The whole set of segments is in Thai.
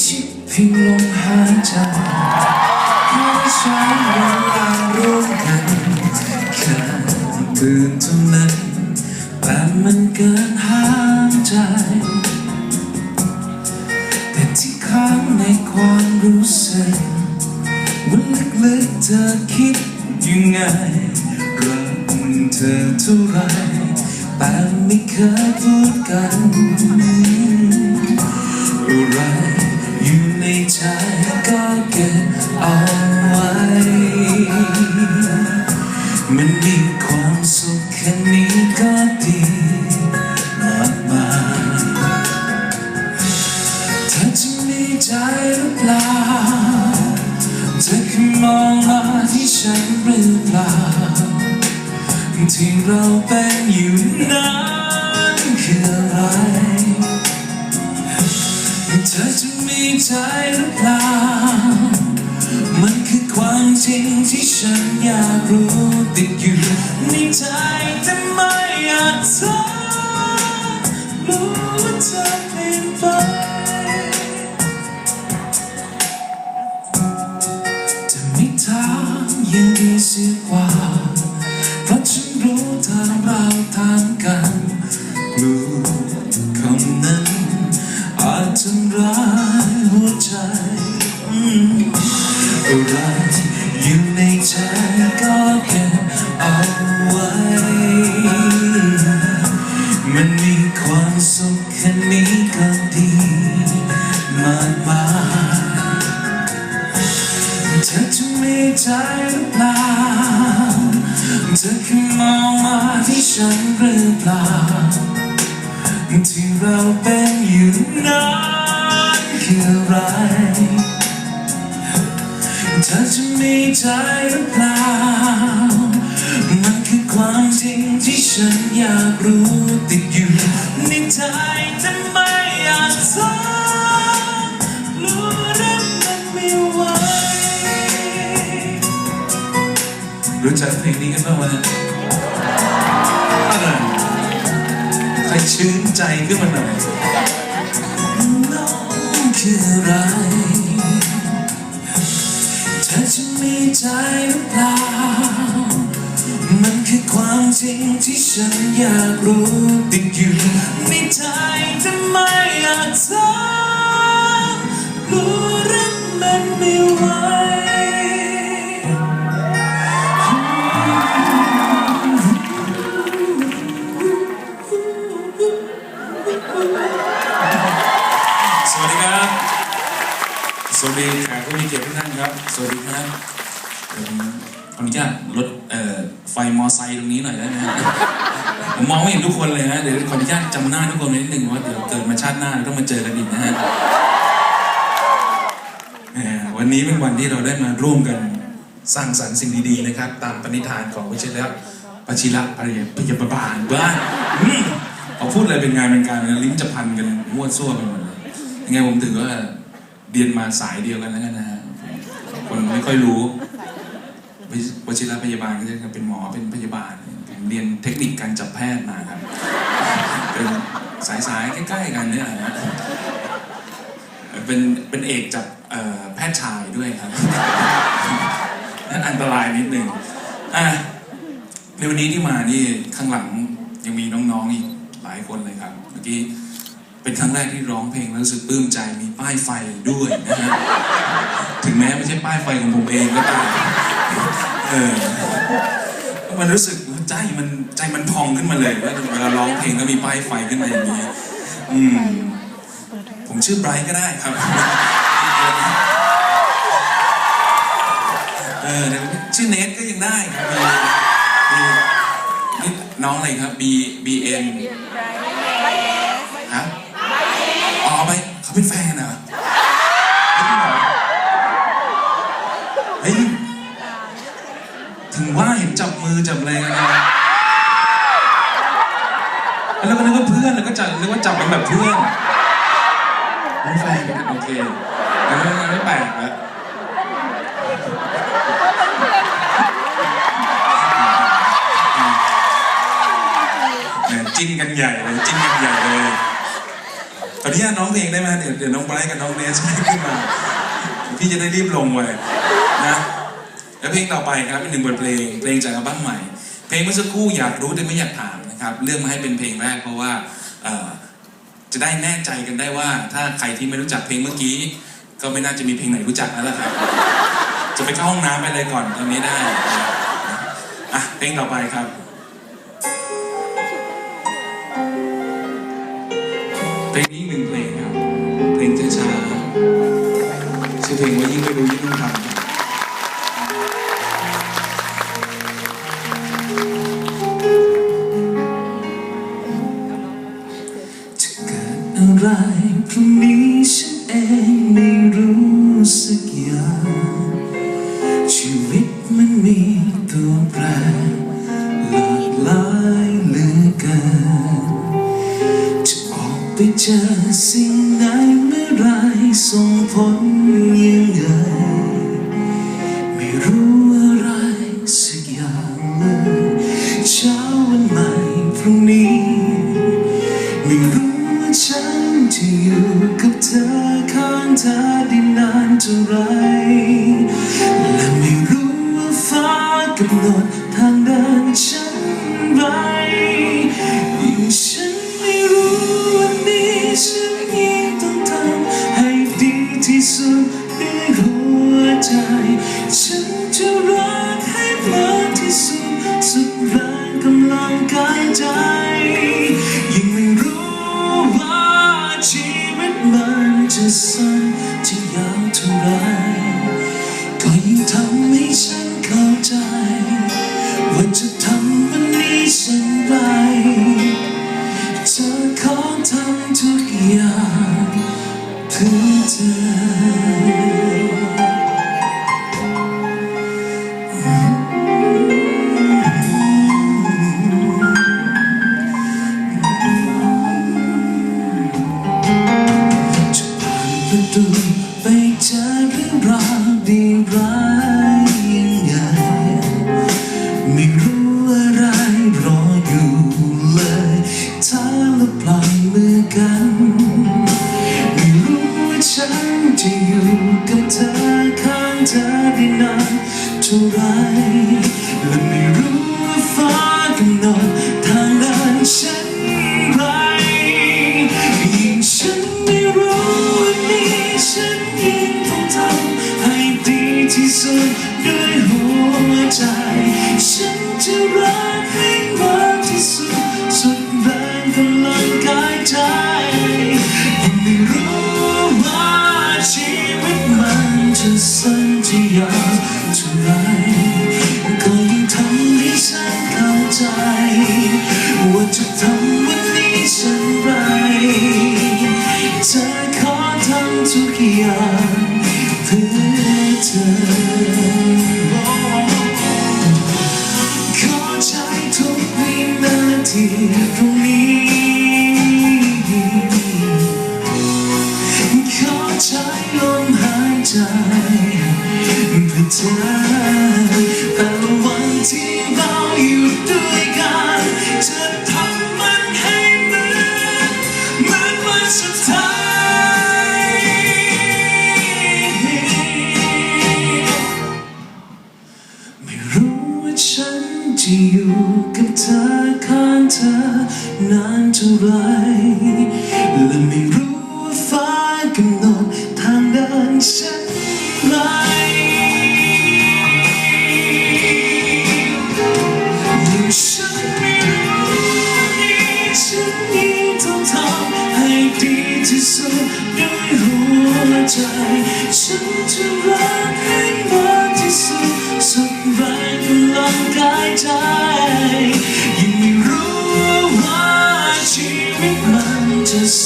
ชิดเพียงลมหายใจแค่ฉันเวลาร่วมกันแค่ตื่นเท่านั้นแต่มันเกินห้ามใจ แต่ที่ค้างในความรู้สึกว่าลึกๆเธอคิดยังไงรักเธอเท่าไรแต่ไม่เคยพูดกันอะไร ในใจก็เก็บเอาไว้ มันมีความสุขแค่นี้ก็ดีมากมายเธอจะมีใจหรือเปล่า เธอแค่มองมาที่ฉันหรือเปล่าที่เราเป็นอยู่ สุขแค่นี้ก็ดีมากมายเธอจะมีใจหรือเปล่าเธอแค่มองมาที่ฉันหรือเปล่าที่เราเป็นอยู่นั้นคืออะไรเธอจะมีใจหรือเปล่า จักเพลงนี้กันบ้างไหมอะไรใครชื่นใจขึ้นมาหน่อยน้องคืออะไรเธอจะมีใจหรือเปล่า มันคือความจริงที่ฉันอยากรู้ติดอยู่ในใจแต่ไม่อยากถามรู้รักมันไม่ไหว ทุกคนเลยฮะเดี๋ยวขออนุญาตจำหน้าทุกคนไว้นิดหนึ่งว่าเดี๋ยวเกิดมาชาติหน้าต้องมาเจอกันอีกนะฮะแหมวันนี้เป็นวันที่เราได้มาร่วมกันสร้างสรรค์สิ่งดีๆนะครับ ตามปณิธานของวิชิระปชิระปริยพยาบาลบ้านอืมพอพูดอะไรเป็นงานเป็นการนะลิ้นจะพันกันมั่วซั่วไปหมดเลยยังไงผมถือว่าเรียนมาสายเดียวกันแล้วกันนะฮะคนไม่ค่อยรู้วิวชิระพยาบาลก็จะเป็นหมอเป็นพยาบาล เรียนเทคนิคการจับแพทย์มาครับเป็นสายสายๆใกล้ๆกันเนี่ยนะเป็นเป็นเอกจับแพทย์ชายด้วยครับนั่นอันตรายนิดนึงอะในวันนี้ที่มานี่ข้างหลังยังมีน้องๆอีกหลายคนเลยครับเมื่อกี้เป็นครั้งแรกที่ร้องเพลงแล้วรู้สึกปลื้มใจมีป้ายไฟด้วยนะฮะถึงแม้ไม่ใช่ป้ายไฟของผมเองก็ตามเออมันรู้สึก ใจมันใจมันพองขึ้นมาเลยว่าเวลาร้องเพลงแล้วมีป้ายไฟขึ้นมาอย่างนี้ อืม ผมชื่อไบรท์ก็ได้ครับ เออเดี๋ยวชื่อเนทก็ยังได้ครับมีมีนี่น้องอะไรครับ B B N ฮะอ๋อไม่เขาเป็นแฟนเหรอือจับอะไรกันนะแล้วก็นึกว่าเพื่อนแล้วก็จับนึกว่าจับมันแบบเพื่อนไม่แฟนโอเคงั้นไม่แปลกแล้จิ้นกันใหญ่เลยจิ้นกันใหญ่เลยตอนที่น้องเพลงได้ไหมเดี๋ยวเดี๋ยวน้องไบรท์กับน้องเนสไม่ขึ้นมา พี่จะได้รีบลงไว้นะ และเพลงต่อไปครับเป็นหนึ่งบทเพลงเพลงจากอัลบั้มใหม่ เพลงเมื่อสักครู่อยากรู้แต่ไม่อยากถามนะครับเลือกมาให้เป็นเพลงแรกเพราะว่าจะได้แน่ใจกันได้ว่า ถ้าใครที่ไม่รู้จักเพลงเมื่อกี้ ก็ไม่น่าจะมีเพลงไหนรู้จักแล้วละครับ จะไปเข้าห้องน้ำไปเลยก่อนตอนนี้ได้อะเพลงต่อไปครับ ไม่รู้ฉันที่อยู่กับเธอข้างเธอ 这生，只有。তুমি และมี Just.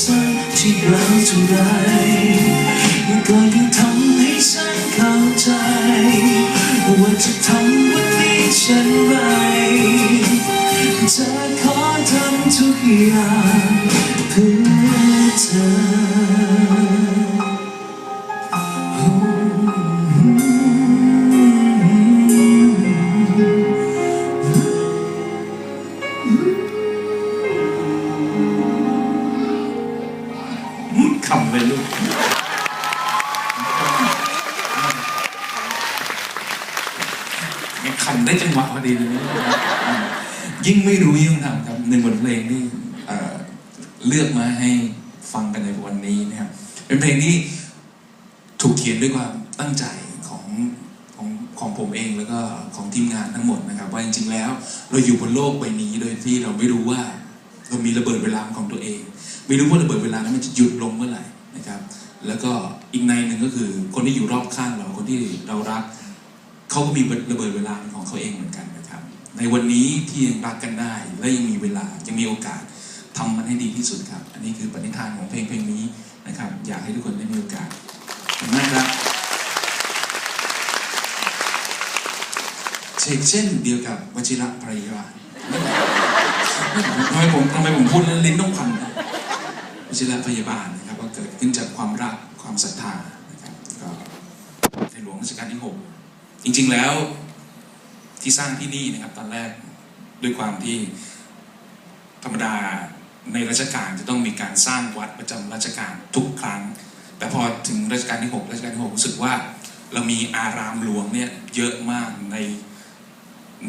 ขันได้จังหวะพอดีเลย ยิ่งไม่รู้ยิ่งทำครับหนึ่งบทเพลงที่เอ่อเลือกมาให้ฟังกันในวันนี้นะครับ เป็นเพลงที่ถูกเขียนด้วยความตั้งใจของของของผมเองแล้วก็ของทีมงานทั้งหมดนะครับ ว่าจริงๆแล้ว เราอยู่บนโลกใบนี้โดยที่เราไม่รู้ว่าเรามีระเบิดเวลาของตัวเอง ไม่รู้ว่าระเบิดเวลานั้นมันจะหยุดลงเมื่อไหร่นะครับ แล้วก็อีกในหนึ่งก็คือคนที่อยู่รอบข้างเราคนที่เรารัก เขาก็มีระเบิดเวลาของเขาเองเหมือนกันนะครับ ในวันนี้ที่ยังรักกันได้ และยังมีเวลายังมีโอกาสทำมันให้ดีที่สุดครับ อันนี้คือปณิธานของเพลงเพลงนี้นะครับ อยากให้ทุกคนได้มีโอกาสขอบคุณมากครับเช่นเช่นเดียวกับวชิระภรรยาทำไมผมทำไมผมพูดแล้วลิ้นต้องพันนะวชิระพยาบาลนะครับก็เกิดขึ้นจากความรักความศรัทธานะครับก็ในหลวงรัชกาลที่หก จริงๆแล้วที่สร้างที่นี่นะครับ ตอนแรกด้วยความที่ธรรมดาในรัชกาลจะต้องมีการสร้างวัดประจำรัชกาลทุกครั้ง แต่พอถึงรัชกาลที่ 6 รัชกาลที่ 6 รู้สึกว่า เรามีอารามหลวงเนี่ยเยอะมากใน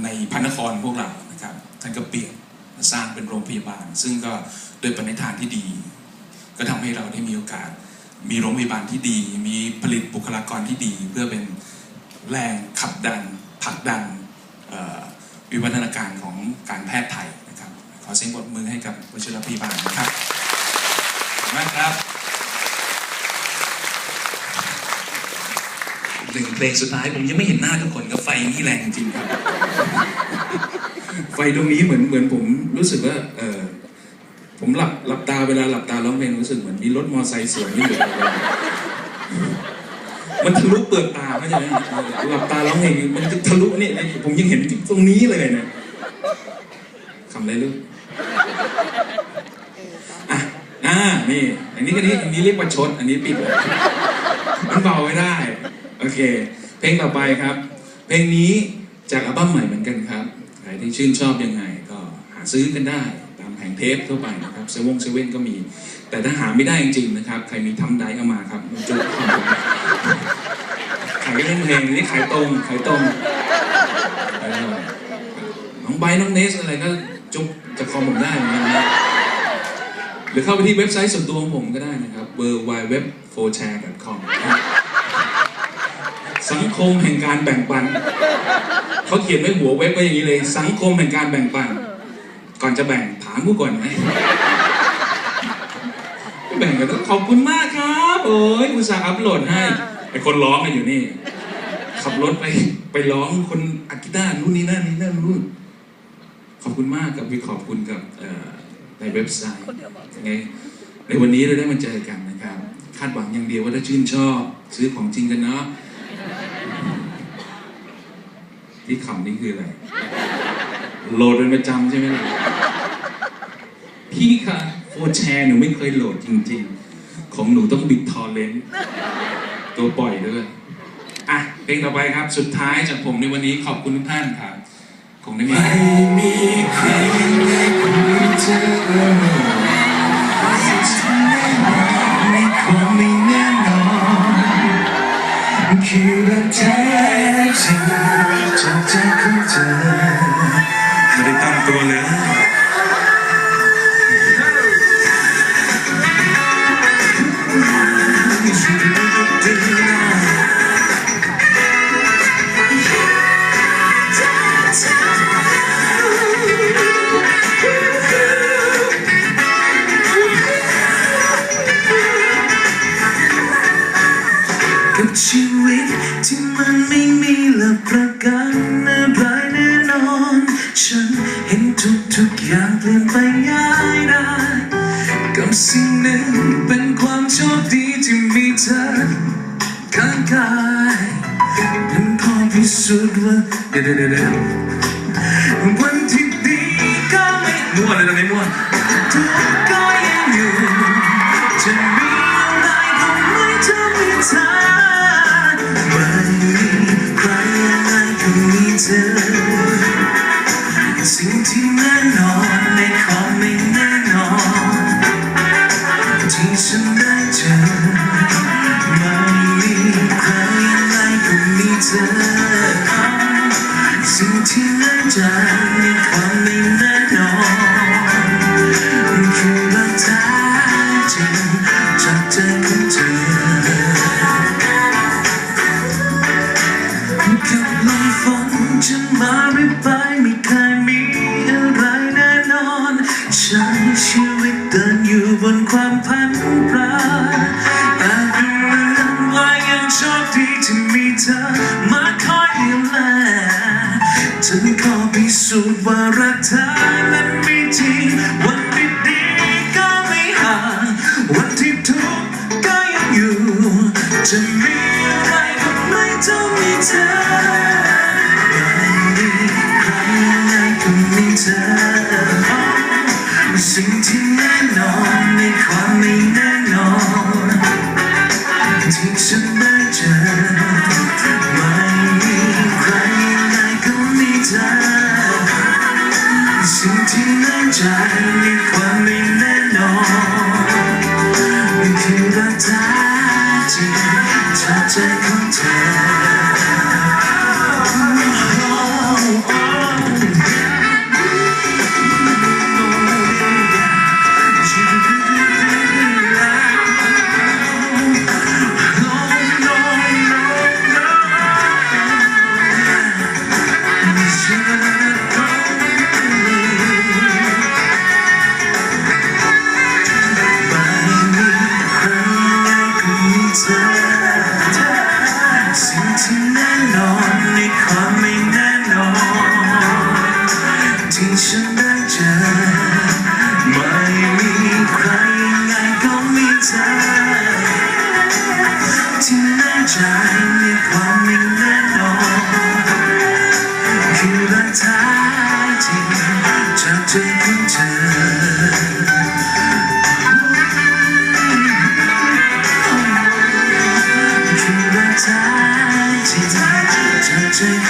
ในพระนครพวกเรานะครับ ท่านก็เปลี่ยนสร้างเป็นโรงพยาบาล ซึ่งก็โดยปณิธานที่ดี ก็ทำให้เราได้มีโอกาส มีโรงพยาบาลที่ดี มีผลิตบุคลากรที่ดี เพื่อเป็น แรงขับดันผลักดันวิวัฒนาการของการแพทย์ไทยนะครับ ขอเสียงปรบมือให้กับวชิรพยาบาลนะครับขอบคุณครับหนึ่งเพลงสุดท้ายผมยังไม่เห็นหน้าทุกคนกับไฟนี่แรงจริงครับ ไฟตรงนี้เหมือนเหมือนผมรู้สึกว่าเออผมหลับหลับตาเวลาหลับตาร้องเพลงรู้สึกเหมือนมีรถมอเตอร์ไซค์สวนอยู่อดเลา มันทะลุเปลือกตาเข้าใจไหมหลับตาร้องเพลงมันจะทะลุเนี่ยผมยังเห็นตรงนี้เลยเนี่ยคำอะไรลูกอะอ่านี่ อันนี้อันนี้อันนี้เรียกว่าชด อันนี้ปิดเลยมันเบาไม่ได้ โอเค เพลงต่อไปครับ เพลงนี้จากอัลบั้มใหม่เหมือนกันครับใครที่ชื่นชอบยังไงก็หาซื้อกันได้ตามแผงเทปทั่วไปนะครับเซเว่นเซเว่นก็มี แต่ถ้าหาไม่ได้จริงๆนะครับ ใครมีทำได้เอามาครับมันจะ ขายเล่นเพลงนี่ขายตรงขายตรงน้องไบร์ทน้องเนสอะไรก็จุ๊บจะคอมผมได้เหมือนกันนะหรือเข้าไปที่เว็บไซต์ส่วนตัวของผมก็ได้นะครับ w w w f o r c h a r e c o m สังคมแห่งการแบ่งปัน เขาเขียนไว้หัวเว็บไว้อย่างนี้เลย สังคมแห่งการแบ่งปัน ก่อนจะแบ่งถามกูก่อนไหมแบ่งกันต้องขอบคุณมากครับ โอ้ยอุตส่าห์อัพโหลดให้ คนร้องกันอยู่นี่ ขับรถไป ไปร้องคนอัดกีตาร์นู่นนี่นั่นนี่นั่นนู่นขอบคุณมากกับวิขอบคุณกับเอ่อในเว็บไซต์ยังไงในวันนี้เราได้มาเจอกันนะครับ คาดหวังอย่างเดียวว่าถ้าชื่นชอบ ซื้อของจริงกันเนาะที่ขำนี่คืออะไร โหลดเป็นประจำใช่ไหมล่ะพี่คะโฟแชร์หนูไม่เคยโหลดจริง ๆ ของหนูต้องบิดทอร์เรนต์ ตัวปล่อยด้วยอะเพลงต่อไปครับสุดท้ายจากผมในวันนี้ขอบคุณทุกท่านครับคงได้มาไม่มีใครในคนเธอไม่คงไม่แน่นอนคือรักแท้จริงจากใจของเธอไม่ได้ตั้งตัวเลย กายเป็นพอพิสูจน์ว่าเดี๋ยวเดี๋ยวเดี๋ยววันที่ดีก็ไม่มั่วเลยตอนนี้มั่วทุกข์ก็ยังอยู่ 轻轻按着你。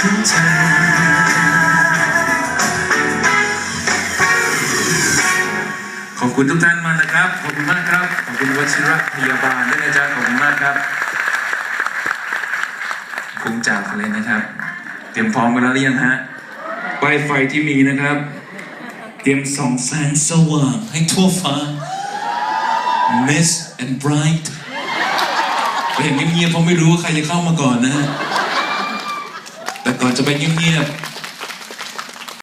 ของเธอขอบคุณทุกท่านมากนะครับ ขอบคุณมากครับ ขอบคุณวชิระพยาบาลด้วยนะจ๊ะขอบคุณมากครับคุ้มจากเลยนะครับ เตรียมพร้อมกันแล้วหรือยังฮะไฟไฟที่มีนะครับ เตรียมส่องแสงสว่างให้ทั่วฟ้า Miss and Bright ไปอย่างเงียบๆเพราะไม่รู้ว่าใครจะเข้ามาก่อนนะฮะ ก่อนจะไปเงียบ